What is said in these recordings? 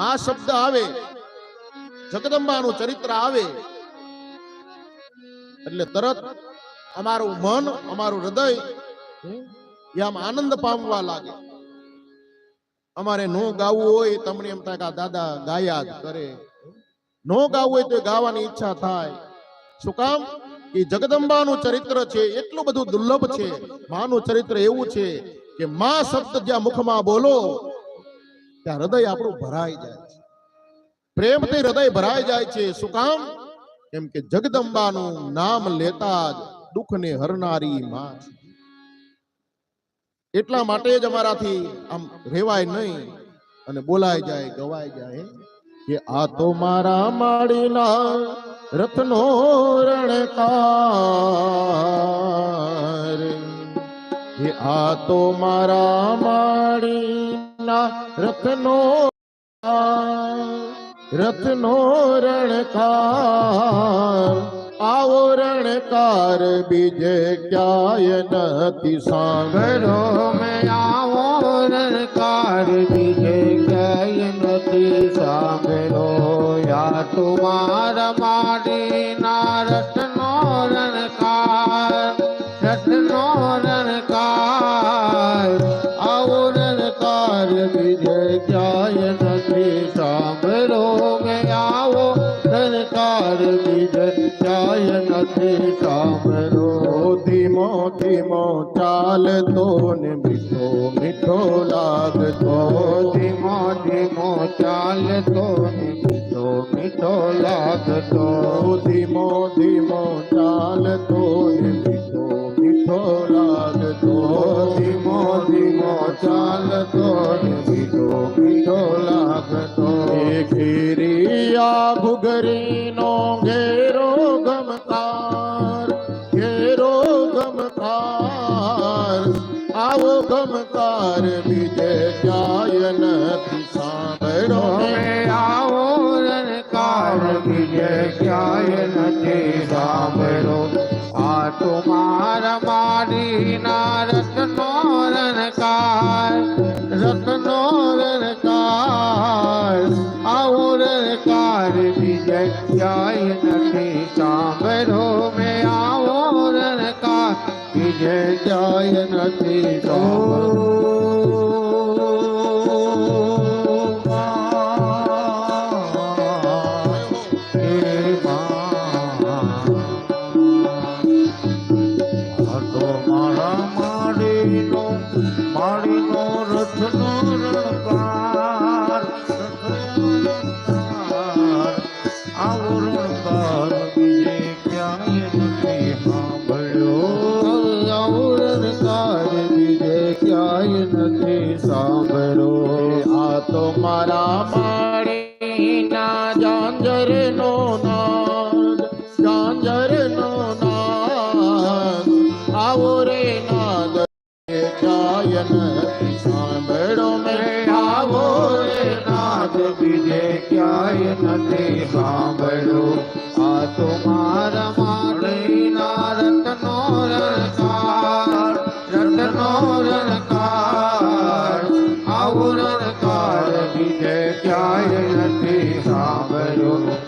મા શબ્દ આવે, જગદંબાનું ચરિત્ર આવે. એટલે તરત અમારું મન, અમારું હૃદય એ આનંદ પામવા લાગે. અમારે નો ગાવું હોય, તમને એમ થાય કે દાદા ગાયા જ કરે. નો ગાવું હોય તો ગાવાની ઈચ્છા થાય. શું કામ? કે જગદંબાનું ચરિત્ર છે, એટલું બધું દુર્લભ છે. માનું ચરિત્ર એવું છે કે માં શબ્દ જ્યાં મુખમાં બોલો ત્યાં હૃદય આપણું ભરાઈ જાય છે. પ્રેમથી હૃદય ભરાઈ જાય છે. શું કામ? કેમ કે જગદંબાનું નામ લેતા જ દુઃખને હરનારી માં છે. એટલા માટે જ અમારાથી આમ રેવાય નહીં અને બોલાય જાય, ગવાય જાય કે આ તો મારા માળીના રત્નો રણકાર. આ તો મારા માળીના રત્નો રત્નો રણકાર. આવો રણકાર બીજે ક્યાય નથી સાંભળો મેં આવો રણકાર બીજે ક્યાય નથી સાંભળો યા તુમારા માડીના રણકાર બીજે ક્યાંય નથી સાંભળો ધીમો ધીમો ચાલતો ને મીઠો મીઠો લાગતો. ધીમો ધીમો ચાલતો ને મીઠો મીઠો લાગતો. ધીમો ધીમો ચાલતો ને મીઠો મીઠો લાગતો. ધીમો ધીમો ચાલતો ને મીઠો મીઠો લાગતો ખીરિયા ઘુઘરીનો ઘેરો ગમકાર ઘેરો ગમકાર આવો ગમકાર બીજે ક્યાંય નથી સાંભળો. આવો રણકાર, બીજે ક્યાંય નથી સાંભળો. આ તો મારા માડીના રત્નો રણકાર રત્નો રણકાર. ક્યાંય નથી. સાંભળો મેં આવો રણકા વિજય જય નથી માળીનો તો મારા માળીના જાંજરનો નાદ જાંજરનો નાદ. આવો રે નાદ નથી સાંભળો મેં. આવો રે નાદ, બીજે ક્યાંય નથી સાંભળ્યો બીજે ક્યાંય નથી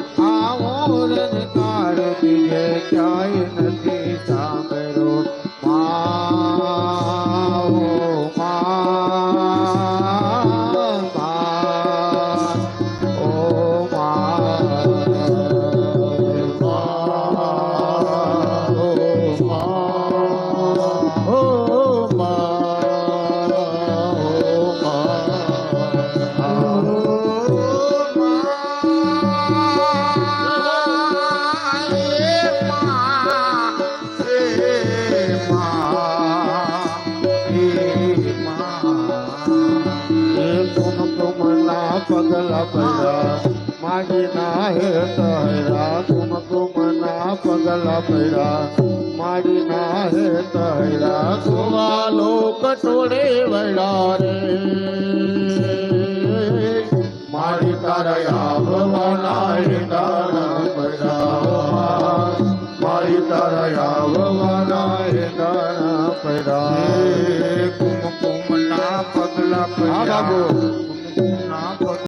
પગલા પડ્યા માગી ના હે તહેરા તુમ તુમ ના પગલા પડ્યા માગી ના હે તહેરા સુવા લોક ટોળે વડા રે મારી તારા આવવાના હે દાણા પડ્યા મારી તારા આવવાના હે દાણા કુમ કુમ ના પગલા પડ્યા